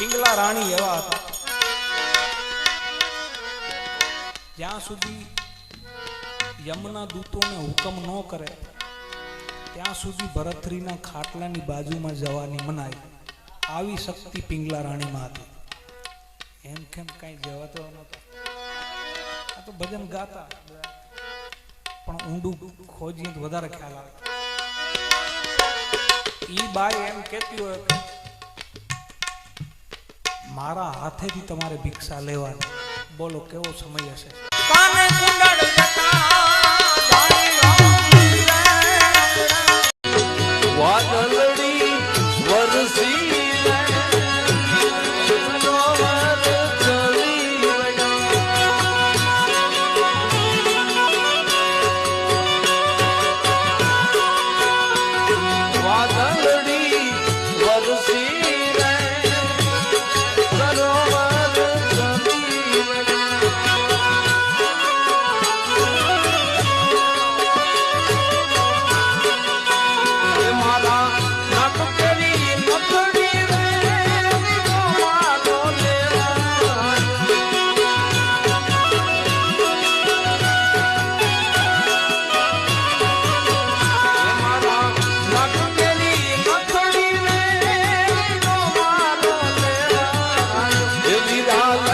પિંગલા રાણી એવા હતા. જ્યાં સુધી યમના દૂતોને હુકમ ન કરે, ત્યાં સુધી ભરતરીના ખાટલાની બાજુમાં જવાની મનાઈ આવી શક્તિ પિંગલા રાણીમાં હતી. એમ કેમ કઈ દેવા નતો આ તો ભજન ગાતા, પણ ઊંડું ખોજીએ વધારે ખ્યાલ આવે. ઈ બાય એમ કહેતી હોય મારા હાથેથી તમારે ભિક્ષા લેવાની. બોલો કેવો સમય હશે? વાદળ लाल